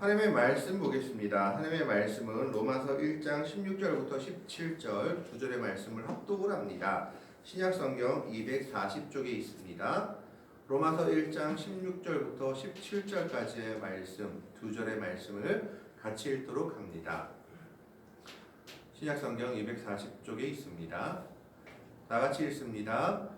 하나님의 말씀 보겠습니다. 하나님의 말씀은 로마서 1장 16절부터 17절 두 절의 말씀을 합독을 합니다. 신약 성경 240쪽에 있습니다. 로마서 1장 16절부터 17절까지의 말씀 두 절의 말씀을 같이 읽도록 합니다. 신약 성경 240쪽에 있습니다. 다 같이 읽습니다.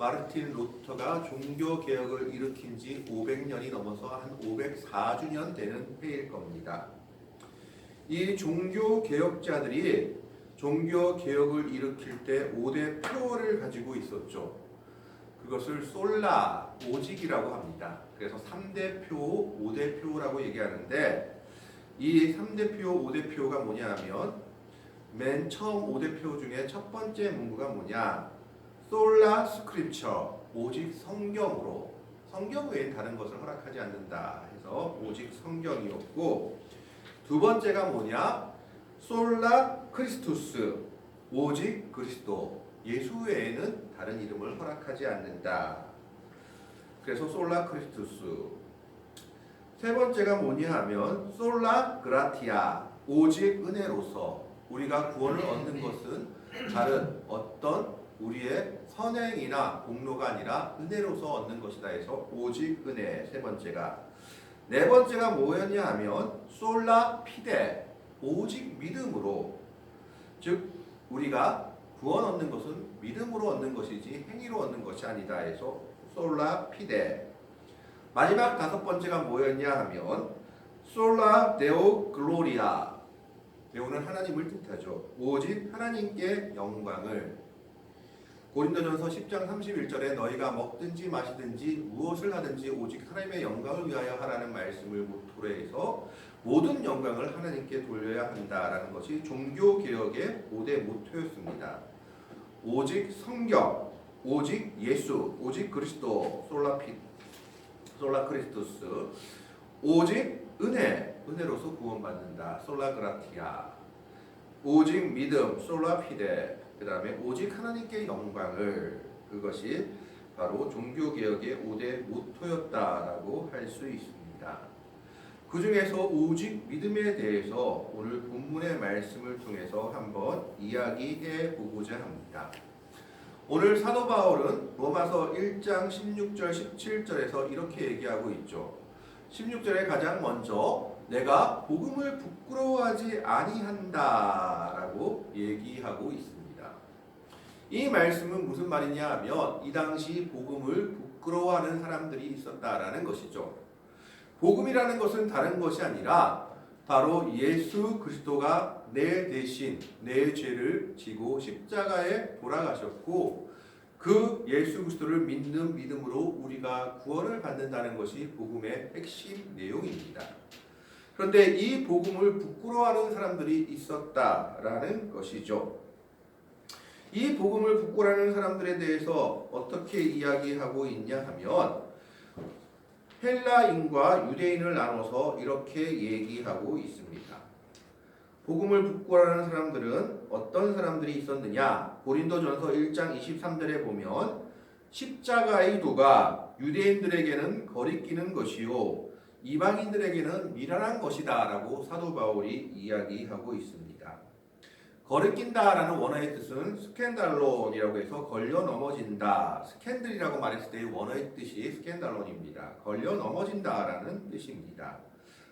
마르틴 루터가 종교 개혁을 일으킨 지 500년이 넘어서 한 504주년 되는 해일 겁니다. 이 종교 개혁자들이 종교 개혁을 일으킬 때 5대 표어를 가지고 있었죠. 그것을 솔라 오직이라고 합니다. 그래서 3대 표, 5대 표라고 얘기하는데 이 3대 표, 5대 표가 뭐냐면 맨 처음 5대 표 중에 첫 번째 문구가 뭐냐? 솔라 스크립처 오직 성경으로 성경 외엔 다른 것을 허락하지 않는다 해서 오직 성경이었고 두 번째가 뭐냐? 솔라 크리스투스 오직 그리스도 예수 외에는 다른 이름을 허락하지 않는다. 그래서 솔라 크리스투스. 세 번째가 뭐냐 하면 솔라 그라티아 오직 은혜로서 우리가 구원을 얻는 것은 다른 어떤 우리의 선행이나 공로가 아니라 은혜로서 얻는 것이다 해서 오직 은혜. 세 번째가 네 번째가 뭐였냐 하면 솔라 피데 오직 믿음으로. 즉 우리가 구원 얻는 것은 믿음으로 얻는 것이지 행위로 얻는 것이 아니다 해서 솔라 피데 마지막 다섯 번째가 뭐였냐 하면 솔라 데오 글로리아. 데오는 하나님을 뜻하죠. 오직 하나님께 영광을 고린도전서 10장 31절에 너희가 먹든지 마시든지 무엇을 하든지 오직 하나님의 영광을 위하여 하라는 말씀을 모토로 해서 모든 영광을 하나님께 돌려야 한다라는 것이 종교 개혁의 5대 모토였습니다. 오직 성경, 오직 예수, 오직 그리스도, 솔라피 솔라 크리스토스, 오직 은혜, 은혜로서 구원받는다. 솔라 그라티아. 오직 믿음, 솔라피데. 그 다음에 오직 하나님께 영광을 그것이 바로 종교개혁의 5대 모토였다라고 할 수 있습니다. 그 중에서 오직 믿음에 대해서 오늘 본문의 말씀을 통해서 한번 이야기해 보고자 합니다. 오늘 사도 바울은 로마서 1장 16절 17절에서 이렇게 얘기하고 있죠. 16절에 가장 먼저 내가 복음을 부끄러워하지 아니한다라고 얘기하고 있습니다. 이 말씀은 무슨 말이냐 하면 이 당시 복음을 부끄러워하는 사람들이 있었다라는 것이죠. 복음이라는 것은 다른 것이 아니라 바로 예수 그리스도가 내 대신 내 죄를 지고 십자가에 돌아가셨고 그 예수 그리스도를 믿는 믿음으로 우리가 구원을 받는다는 것이 복음의 핵심 내용입니다. 그런데 이 복음을 부끄러워하는 사람들이 있었다라는 것이죠. 이 복음을 부끄러워하는 사람들에 대해서 어떻게 이야기하고 있냐 하면 헬라인과 유대인을 나눠서 이렇게 얘기하고 있습니다. 복음을 부끄러워하는 사람들은 어떤 사람들이 있었느냐? 고린도전서 1장 23절에 보면 십자가의 도가 유대인들에게는 거리끼는 것이요 이방인들에게는 미련한 것이다라고 사도 바울이 이야기하고 있습니다. 거리낀다라는 원어의 뜻은 스캔달론이라고 해서 걸려 넘어진다. 스캔들이라고 말했을 때의 원어의 뜻이 스캔달론입니다. 걸려 넘어진다라는 뜻입니다.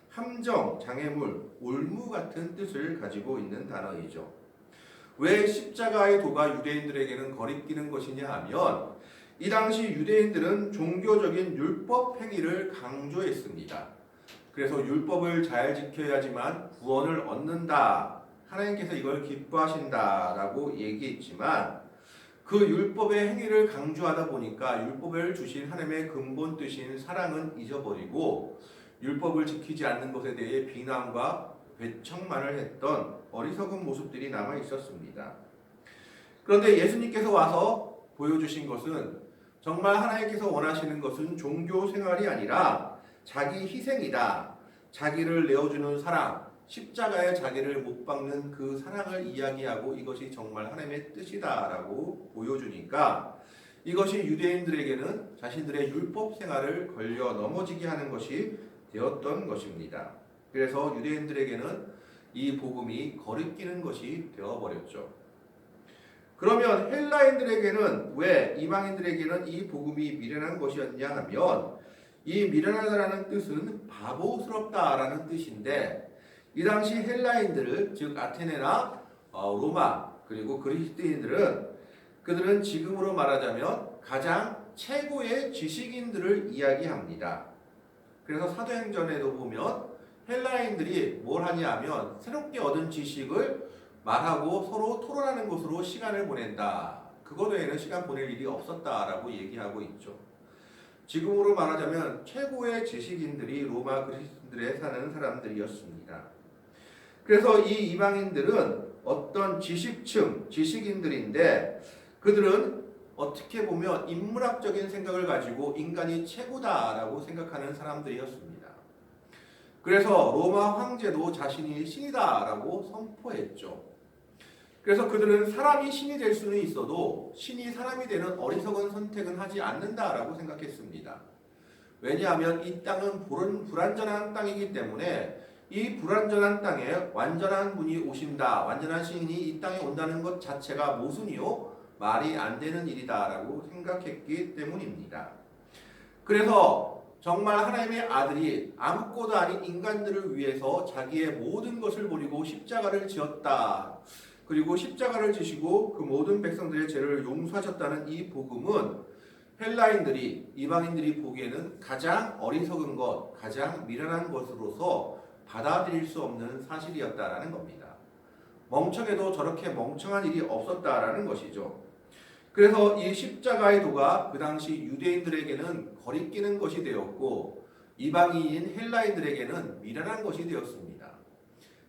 함정, 장애물, 올무 같은 뜻을 가지고 있는 단어이죠. 왜 십자가의 도가 유대인들에게는 거리끼는 것이냐 하면 이 당시 유대인들은 종교적인 율법 행위를 강조했습니다. 그래서 율법을 잘 지켜야지만 구원을 얻는다. 하나님께서 이걸 기뻐하신다라고 얘기했지만 그 율법의 행위를 강조하다 보니까 율법을 주신 하나님의 근본 뜻인 사랑은 잊어버리고 율법을 지키지 않는 것에 대해 비난과 배척만을 했던 어리석은 모습들이 남아 있었습니다. 그런데 예수님께서 와서 보여주신 것은 정말 하나님께서 원하시는 것은 종교 생활이 아니라 자기 희생이다. 자기를 내어주는 사랑, 십자가에 자기를 못 박는 그 사랑을 이야기하고 이것이 정말 하나님의 뜻이다라고 보여주니까 이것이 유대인들에게는 자신들의 율법 생활을 걸려 넘어지게 하는 것이 되었던 것입니다. 그래서 유대인들에게는 이 복음이 거리끼는 것이 되어버렸죠. 그러면 헬라인들에게는 왜 이방인들에게는 이 복음이 미련한 것이었냐 하면 이 미련하다라는 뜻은 바보스럽다라는 뜻인데 이 당시 헬라인들을 즉 아테네나 어, 로마 그리고 그리스도인들은 그들은 지금으로 말하자면 가장 최고의 지식인들을 이야기합니다. 그래서 사도행전에도 보면 헬라인들이 뭘 하냐면 새롭게 얻은 지식을 말하고 서로 토론하는 곳으로 시간을 보낸다. 그거 외에는 시간 보낼 일이 없었다라고 얘기하고 있죠. 지금으로 말하자면 최고의 지식인들이 로마 그리스도인들에 사는 사람들이었습니다. 그래서 이 이방인들은 어떤 지식층, 지식인들인데 그들은 어떻게 보면 인문학적인 생각을 가지고 인간이 최고다라고 생각하는 사람들이었습니다. 그래서 로마 황제도 자신이 신이다라고 선포했죠. 그래서 그들은 사람이 신이 될 수는 있어도 신이 사람이 되는 어리석은 선택은 하지 않는다라고 생각했습니다. 왜냐하면 이 땅은 불안, 불안전한 땅이기 때문에 이 불안전한 땅에 완전한 분이 오신다, 완전한 신이 이 땅에 온다는 것 자체가 모순이요 말이 안 되는 일이다라고 생각했기 때문입니다. 그래서 정말 하나님의 아들이 아무것도 아닌 인간들을 위해서 자기의 모든 것을 버리고 십자가를 지었다. 그리고 십자가를 지시고 그 모든 백성들의 죄를 용서하셨다는 이 복음은 헬라인들이 이방인들이 보기에는 가장 어리석은 것, 가장 미련한 것으로서 받아들일 수 없는 사실이었다라는 겁니다. 멍청해도 저렇게 멍청한 일이 없었다라는 것이죠. 그래서 이 십자가의 도가 그 당시 유대인들에게는 거리끼는 것이 되었고 이방인인 헬라인들에게는 미련한 것이 되었습니다.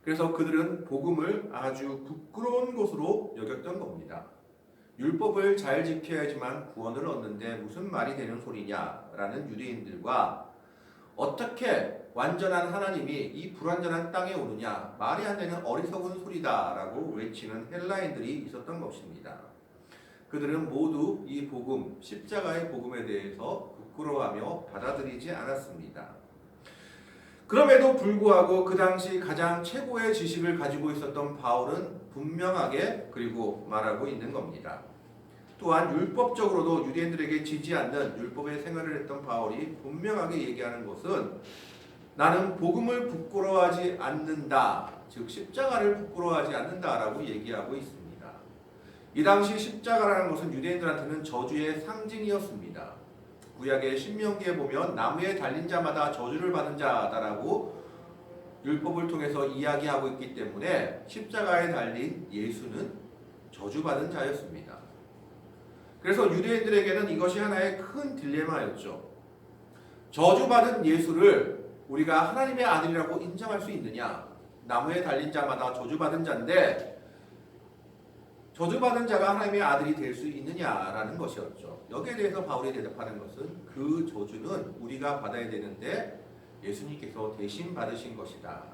그래서 그들은 복음을 아주 부끄러운 것으로 여겼던 겁니다. 율법을 잘 지켜야지만 구원을 얻는데 무슨 말이 되는 소리냐라는 유대인들과 어떻게 완전한 하나님이 이 불완전한 땅에 오느냐 말이 안 되는 어리석은 소리다라고 외치는 헬라인들이 있었던 것입니다. 그들은 모두 이 복음 십자가의 복음에 대해서 부끄러워하며 받아들이지 않았습니다. 그럼에도 불구하고 그 당시 가장 최고의 지식을 가지고 있었던 바울은 분명하게 그리고 말하고 있는 겁니다. 또한 율법적으로도 유대인들에게 지지 않는 율법의 생활을 했던 바울이 분명하게 얘기하는 것은 나는 복음을 부끄러워하지 않는다. 즉 십자가를 부끄러워하지 않는다라고 얘기하고 있습니다. 이 당시 십자가라는 것은 유대인들한테는 저주의 상징이었습니다. 구약의 신명기에 보면 나무에 달린 자마다 저주를 받은 자다라고 율법을 통해서 이야기하고 있기 때문에 십자가에 달린 예수는 저주받은 자였습니다. 그래서 유대인들에게는 이것이 하나의 큰 딜레마였죠. 저주받은 예수를 우리가 하나님의 아들이라고 인정할 수 있느냐? 나무에 달린 자마다 저주받은 자인데 저주받은 자가 하나님의 아들이 될 수 있느냐라는 것이었죠. 여기에 대해서 바울이 대답하는 것은 그 저주는 우리가 받아야 되는데 예수님께서 대신 받으신 것이다.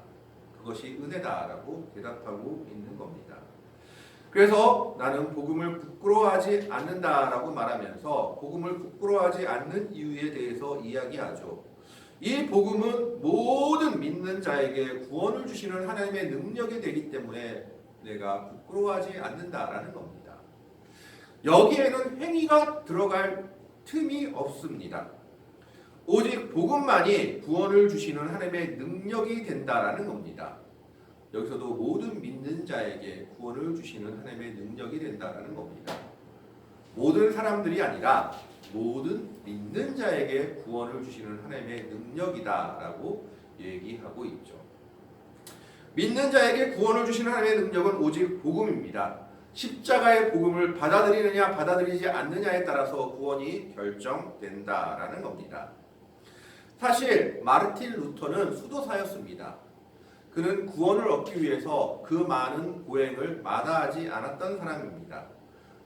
그것이 은혜다라고 대답하고 있는 겁니다. 그래서 나는 복음을 부끄러워하지 않는다라고 말하면서 복음을 부끄러워하지 않는 이유에 대해서 이야기하죠. 이 복음은 모든 믿는 자에게 구원을 주시는 하나님의 능력이 되기 때문에 내가 부끄러워하지 않는다라는 겁니다. 여기에는 행위가 들어갈 틈이 없습니다. 오직 복음만이 구원을 주시는 하나님의 능력이 된다라는 겁니다. 여기서도 모든 믿는 자에게 구원을 주시는 하나님의 능력이 된다라는 겁니다. 모든 사람들이 아니라 모든 믿는 자에게 구원을 주시는 하나님의 능력이다라고 얘기하고 있죠. 믿는 자에게 구원을 주시는 하나님의 능력은 오직 복음입니다. 십자가의 복음을 받아들이느냐 받아들이지 않느냐에 따라서 구원이 결정된다라는 겁니다. 사실 마르틴 루터는 수도사였습니다. 그는 구원을 얻기 위해서 그 많은 고행을 마다하지 않았던 사람입니다.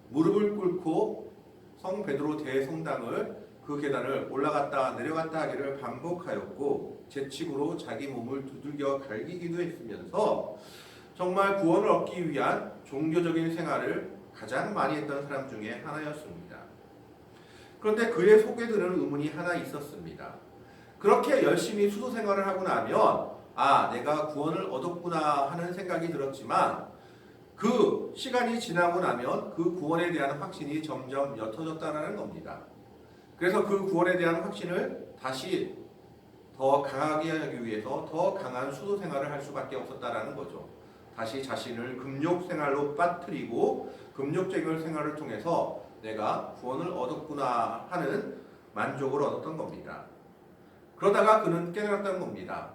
무릎을 꿇고 성 베드로 대성당을 그 계단을 올라갔다 내려갔다 하기를 반복하였고 재치구로 자기 몸을 두들겨 갈기기도 했으면서 정말 구원을 얻기 위한 종교적인 생활을 가장 많이 했던 사람 중에 하나였습니다. 그런데 그의 속에 드는 의문이 하나 있었습니다. 그렇게 열심히 수도 생활을 하고 나면 아 내가 구원을 얻었구나 하는 생각이 들었지만 그 시간이 지나고 나면 그 구원에 대한 확신이 점점 옅어졌다는 겁니다. 그래서 그 구원에 대한 확신을 다시 더 강하게 하기 위해서 더 강한 수도 생활을 할 수밖에 없었다라는 거죠. 다시 자신을 금욕 생활로 빠뜨리고 금욕적인 생활을 통해서 내가 구원을 얻었구나 하는 만족을 얻었던 겁니다. 그러다가 그는 깨달았던 겁니다.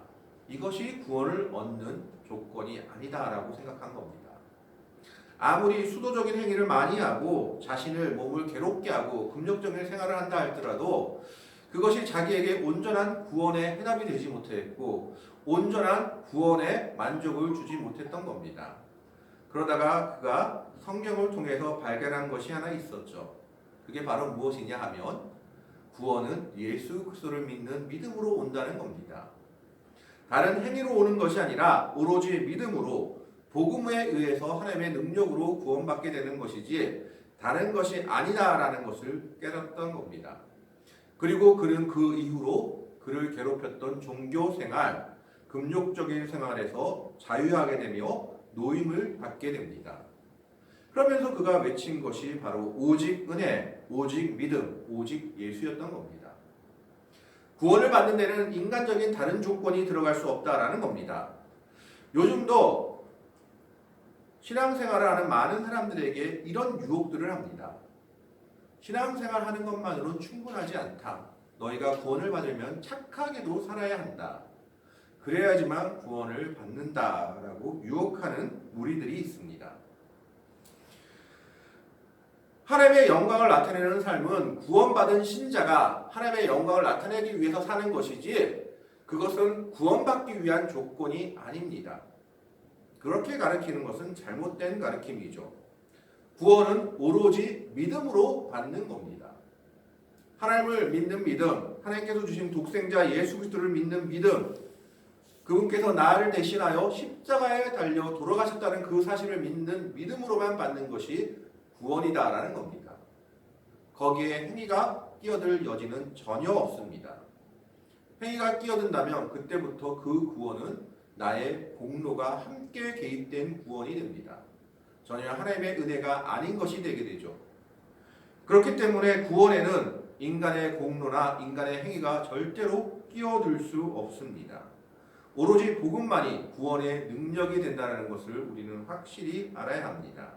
이것이 구원을 얻는 조건이 아니다라고 생각한 겁니다. 아무리 수도적인 행위를 많이 하고 자신을 몸을 괴롭게 하고 금욕적인 생활을 한다 할지라도 그것이 자기에게 온전한 구원의 해답이 되지 못했고 온전한 구원의 만족을 주지 못했던 겁니다. 그러다가 그가 성경을 통해서 발견한 것이 하나 있었죠. 그게 바로 무엇이냐 하면 구원은 예수 그리스도를 믿는 믿음으로 온다는 겁니다. 다른 행위로 오는 것이 아니라 오로지 믿음으로 복음에 의해서 하나님의 능력으로 구원받게 되는 것이지 다른 것이 아니다라는 것을 깨닫던 겁니다. 그리고 그는 그 이후로 그를 괴롭혔던 종교 생활, 금욕적인 생활에서 자유하게 되며 노임을 받게 됩니다. 그러면서 그가 외친 것이 바로 오직 은혜, 오직 믿음, 오직 예수였던 겁니다. 구원을 받는 데는 인간적인 다른 조건이 들어갈 수 없다라는 겁니다. 요즘도 신앙생활을 하는 많은 사람들에게 이런 유혹들을 합니다. 신앙생활 하는 것만으로는 충분하지 않다. 너희가 구원을 받으면 착하게도 살아야 한다. 그래야지만 구원을 받는다라고 유혹하는 무리들이 있습니다. 하나님의 영광을 나타내는 삶은 구원받은 신자가 하나님의 영광을 나타내기 위해서 사는 것이지 그것은 구원받기 위한 조건이 아닙니다. 그렇게 가르치는 것은 잘못된 가르침이죠. 구원은 오로지 믿음으로 받는 겁니다. 하나님을 믿는 믿음, 하나님께서 주신 독생자 예수 그리스도를 믿는 믿음, 그분께서 나를 대신하여 십자가에 달려 돌아가셨다는 그 사실을 믿는 믿음으로만 받는 것이 구원이다라는 겁니다. 거기에 행위가 끼어들 여지는 전혀 없습니다. 행위가 끼어든다면 그때부터 그 구원은 나의 공로가 함께 개입된 구원이 됩니다. 전혀 하나님의 은혜가 아닌 것이 되게 되죠. 그렇기 때문에 구원에는 인간의 공로나 인간의 행위가 절대로 끼어들 수 없습니다. 오로지 복음만이 구원의 능력이 된다는 것을 우리는 확실히 알아야 합니다.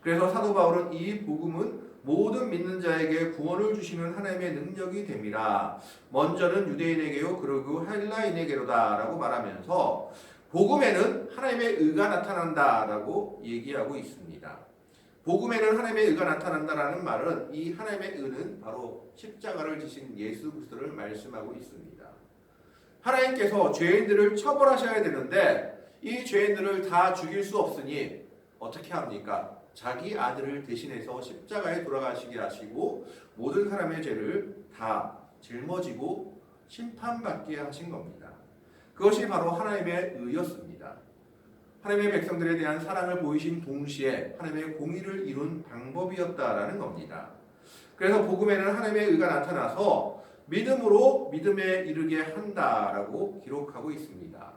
그래서 사도 바울은 이 복음은 모든 믿는 자에게 구원을 주시는 하나님의 능력이 됨이라. 먼저는 유대인에게요, 그리고 헬라인에게로다라고 말하면서 복음에는 하나님의 의가 나타난다라고 얘기하고 있습니다. 복음에는 하나님의 의가 나타난다라는 말은 이 하나님의 의는 바로 십자가를 지신 예수 그리스도를 말씀하고 있습니다. 하나님께서 죄인들을 처벌하셔야 되는데 이 죄인들을 다 죽일 수 없으니 어떻게 합니까? 자기 아들을 대신해서 십자가에 돌아가시게 하시고 모든 사람의 죄를 다 짊어지고 심판받게 하신 겁니다. 그것이 바로 하나님의 의였습니다. 하나님의 백성들에 대한 사랑을 보이신 동시에 하나님의 공의를 이룬 방법이었다라는 겁니다. 그래서 복음에는 하나님의 의가 나타나서 믿음으로 믿음에 이르게 한다라고 기록하고 있습니다.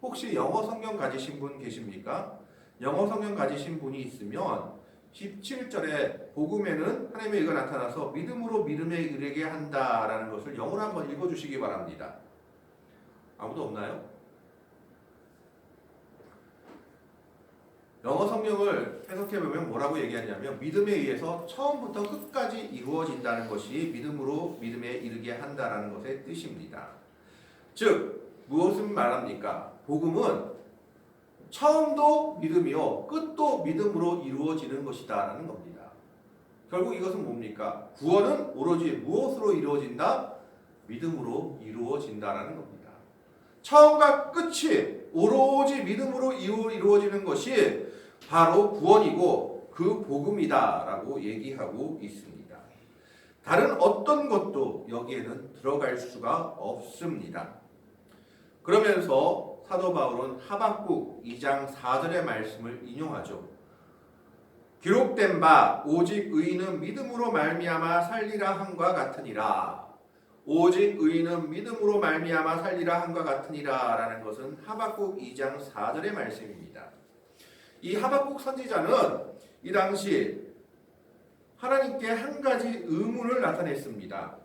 혹시 영어 성경 가지신 분 계십니까? 영어 성경 가지신 분이 있으면 17절에 복음에는 하나님의 의가 나타나서 믿음으로 믿음에 이르게 한다라는 것을 영어로 한번 읽어주시기 바랍니다. 아무도 없나요? 영어 성경을 해석해 보면 뭐라고 얘기하냐면 믿음에 의해서 처음부터 끝까지 이루어진다는 것이 믿음으로 믿음에 이르게 한다라는 것의 뜻입니다. 즉 무엇을 말합니까? 복음은 처음도 믿음이요 끝도 믿음으로 이루어지는 것이다라는 겁니다. 결국 이것은 뭡니까? 구원은 오로지 무엇으로 이루어진다? 믿음으로 이루어진다라는 겁니다. 처음과 끝이 오로지 믿음으로 이루- 이루어지는 것이 바로 구원이고 그 복음이다라고 얘기하고 있습니다. 다른 어떤 것도 여기에는 들어갈 수가 없습니다. 그러면서 사도 바울은 하박국 2장 4절의 말씀을 인용하죠. 기록된 바 오직 의인은 믿음으로 말미암아 살리라 함과 같으니라. 오직 의인은 믿음으로 말미암아 살리라 함과 같으니라라는 것은 하박국 2장 4절의 말씀입니다. 이 하박국 선지자는 이 당시 하나님께 한 가지 의문을 나타냈습니다.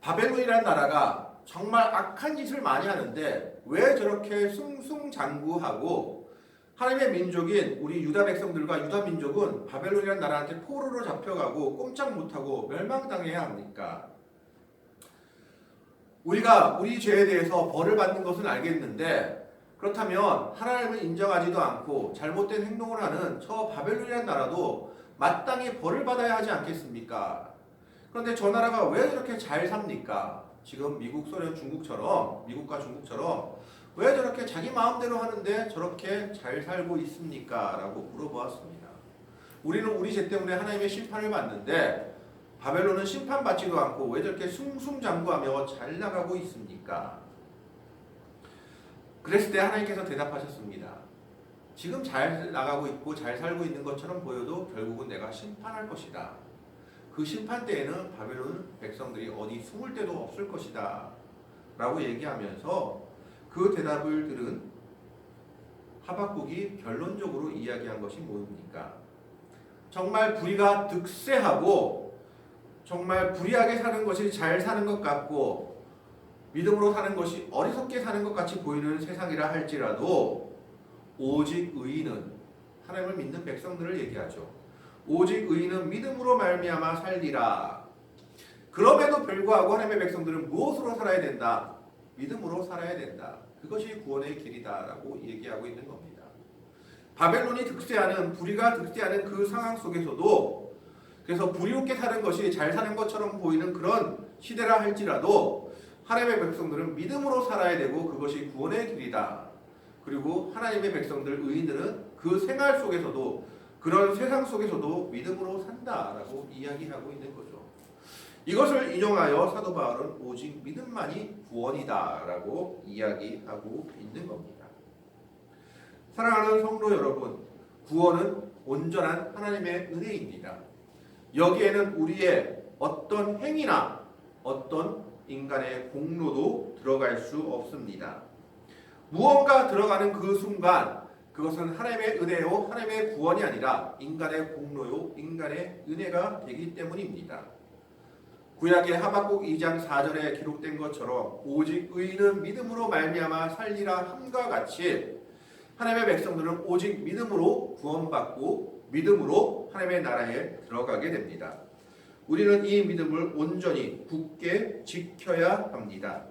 바벨론이라는 나라가 정말 악한 짓을 많이 하는데 왜 저렇게 숭숭장구하고 하나님의 민족인 우리 유다 백성들과 유다 민족은 바벨론이라는 나라한테 포로로 잡혀가고 꼼짝 못하고 멸망당해야 합니까? 우리가 우리 죄에 대해서 벌을 받는 것은 알겠는데 그렇다면 하나님을 인정하지도 않고 잘못된 행동을 하는 저 바벨론이라는 나라도 마땅히 벌을 받아야 하지 않겠습니까? 그런데 저 나라가 왜 저렇게 잘 삽니까? 지금 미국, 소련, 중국처럼 미국과 중국처럼 왜 저렇게 자기 마음대로 하는데 저렇게 잘 살고 있습니까? 라고 물어보았습니다. 우리는 우리 죄 때문에 하나님의 심판을 받는데 바벨론은 심판받지도 않고 왜 저렇게 숭숭장구하며 잘 나가고 있습니까? 그랬을 때 하나님께서 대답하셨습니다. 지금 잘 나가고 있고 잘 살고 있는 것처럼 보여도 결국은 내가 심판할 것이다. 그 심판 때에는 바벨론 백성들이 어디 숨을 데도 없을 것이다. 라고 얘기하면서 그 대답을 들은 하박국이 결론적으로 이야기한 것이 뭡니까? 정말 불의가 득세하고 정말 불의하게 사는 것이 잘 사는 것 같고 믿음으로 사는 것이 어리석게 사는 것 같이 보이는 세상이라 할지라도 오직 의인은 하나님을 믿는 백성들을 얘기하죠. 오직 의인은 믿음으로 말미암아 살리라. 그럼에도 불구하고 하나님의 백성들은 무엇으로 살아야 된다? 믿음으로 살아야 된다. 그것이 구원의 길이다라고 얘기하고 있는 겁니다. 바벨론이 득세하는 불의가 득세하는 그 상황 속에서도 그래서 불의롭게 사는 것이 잘 사는 것처럼 보이는 그런 시대라 할지라도 하나님의 백성들은 믿음으로 살아야 되고 그것이 구원의 길이다. 그리고 하나님의 백성들 의인들은 그 생활 속에서도 그런 세상 속에서도 믿음으로 산다라고 이야기하고 있는 거죠. 이것을 인용하여 사도 바울은 오직 믿음만이 구원이다라고 이야기하고 있는 겁니다. 사랑하는 성도 여러분, 구원은 온전한 하나님의 은혜입니다. 여기에는 우리의 어떤 행위나 어떤 인간의 공로도 들어갈 수 없습니다. 무언가 들어가는 그 순간 그것은 하나님의 은혜요, 하나님의 구원이 아니라 인간의 공로요, 인간의 은혜가 되기 때문입니다. 구약의 하박국 2장 4절에 기록된 것처럼 오직 의인은 믿음으로 말미암아 살리라 함과 같이 하나님의 백성들은 오직 믿음으로 구원받고 믿음으로 하나님의 나라에 들어가게 됩니다. 우리는 이 믿음을 온전히 굳게 지켜야 합니다.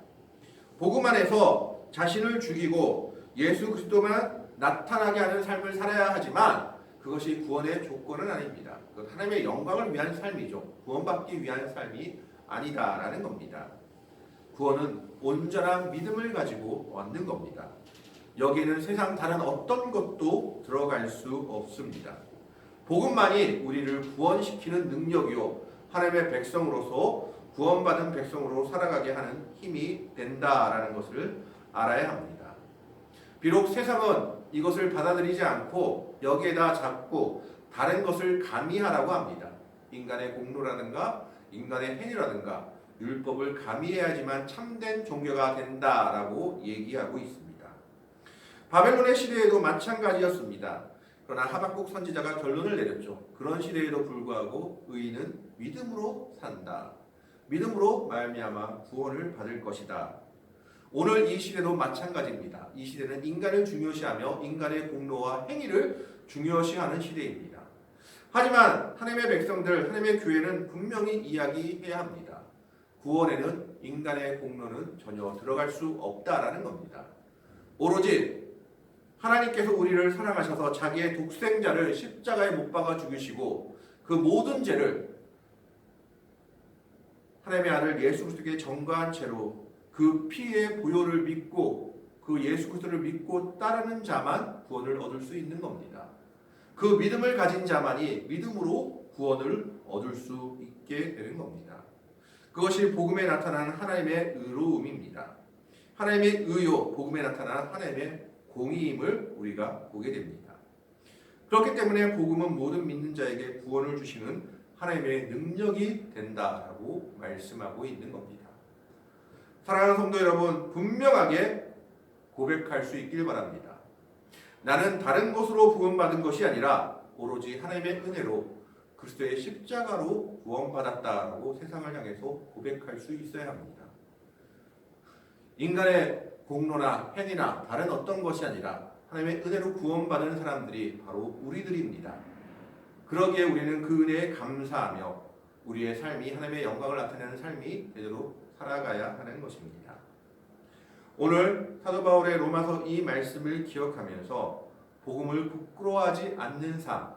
복음 안에서 자신을 죽이고 예수 그리스도만 나타나게 하는 삶을 살아야 하지만 그것이 구원의 조건은 아닙니다. 하나님의 영광을 위한 삶이죠. 구원받기 위한 삶이 아니다라는 겁니다. 구원은 온전한 믿음을 가지고 얻는 겁니다. 여기에는 세상 다른 어떤 것도 들어갈 수 없습니다. 복음만이 우리를 구원시키는 능력이요 하나님의 백성으로서 구원받은 백성으로 살아가게 하는 힘이 된다라는 것을 알아야 합니다. 비록 세상은 이것을 받아들이지 않고 여기에다 잡고 다른 것을 가미하라고 합니다. 인간의 공로라든가 인간의 행위라든가 율법을 가미해야지만 참된 종교가 된다라고 얘기하고 있습니다. 바벨론의 시대에도 마찬가지였습니다. 그러나 하박국 선지자가 결론을 내렸죠. 그런 시대에도 불구하고 의인은 믿음으로 산다. 믿음으로 말미암아 구원을 받을 것이다. 오늘 이 시대도 마찬가지입니다. 이 시대는 인간을 중요시하며 인간의 공로와 행위를 중요시하는 시대입니다. 하지만 하나님의 백성들, 하나님의 교회는 분명히 이야기해야 합니다. 구원에는 인간의 공로는 전혀 들어갈 수 없다라는 겁니다. 오로지 하나님께서 우리를 사랑하셔서 자기의 독생자를 십자가에 못 박아 죽이시고 그 모든 죄를 하나님의 아들 예수 그리스도께 정과한 채로 그 피의 보혈을 믿고 그 예수 그리스도를 믿고 따르는 자만 구원을 얻을 수 있는 겁니다. 그 믿음을 가진 자만이 믿음으로 구원을 얻을 수 있게 되는 겁니다. 그것이 복음에 나타나는 하나님의 의로움입니다. 하나님의 의요, 복음에 나타나는 하나님의 공의임을 우리가 보게 됩니다. 그렇기 때문에 복음은 모든 믿는 자에게 구원을 주시는 하나님의 능력이 된다라고 말씀하고 있는 겁니다. 사랑하는 성도 여러분, 분명하게 고백할 수 있길 바랍니다. 나는 다른 것으로 구원받은 것이 아니라 오로지 하나님의 은혜로 그리스도의 십자가로 구원받았다라고 세상을 향해서 고백할 수 있어야 합니다. 인간의 공로나 행위나 다른 어떤 것이 아니라 하나님의 은혜로 구원받은 사람들이 바로 우리들입니다. 그러기에 우리는 그 은혜에 감사하며 우리의 삶이 하나님의 영광을 나타내는 삶이 제대로 살아가야 하는 것입니다. 오늘 사도 바울의 로마서 이 말씀을 기억하면서 복음을 부끄러워하지 않는 삶,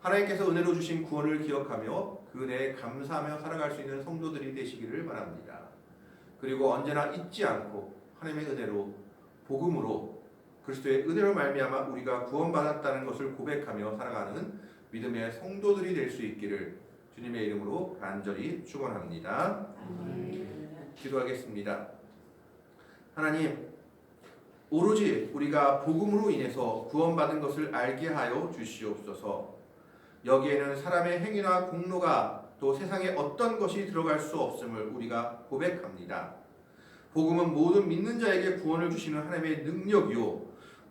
하나님께서 은혜로 주신 구원을 기억하며 그 은혜에 감사하며 살아갈 수 있는 성도들이 되시기를 바랍니다. 그리고 언제나 잊지 않고 하나님의 은혜로 복음으로 그리스도의 은혜로 말미암아 우리가 구원받았다는 것을 고백하며 살아가는 믿음의 성도들이 될 수 있기를 주님의 이름으로 간절히 축원합니다. 기도하겠습니다. 하나님, 오로지 우리가 복음으로 인해서 구원받은 것을 알게 하여 주시옵소서. 여기에는 사람의 행위나 공로가 또 세상에 어떤 것이 들어갈 수 없음을 우리가 고백합니다. 복음은 모든 믿는 자에게 구원을 주시는 하나님의 능력이요.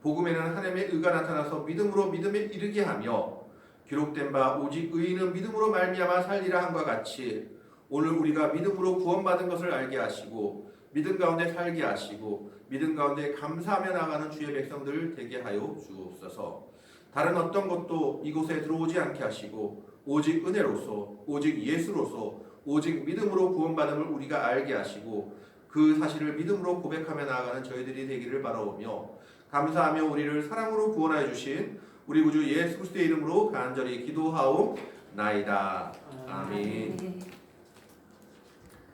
복음에는 하나님의 의가 나타나서 믿음으로 믿음에 이르게 하며 기록된 바 오직 의인은 믿음으로 말미암아 살리라 함과 같이 오늘 우리가 믿음으로 구원받은 것을 알게 하시고 믿음 가운데 살게 하시고 믿음 가운데 감사하며 나가는 주의 백성들 되게 하여 주옵소서. 다른 어떤 것도 이곳에 들어오지 않게 하시고 오직 은혜로서 오직 예수로서 오직 믿음으로 구원받음을 우리가 알게 하시고 그 사실을 믿음으로 고백하며 나아가는 저희들이 되기를 바라오며 감사하며 우리를 사랑으로 구원하여 주신 우리 구주 예수 그리스도의 이름으로 간절히 기도하옵나이다. 아멘. 네.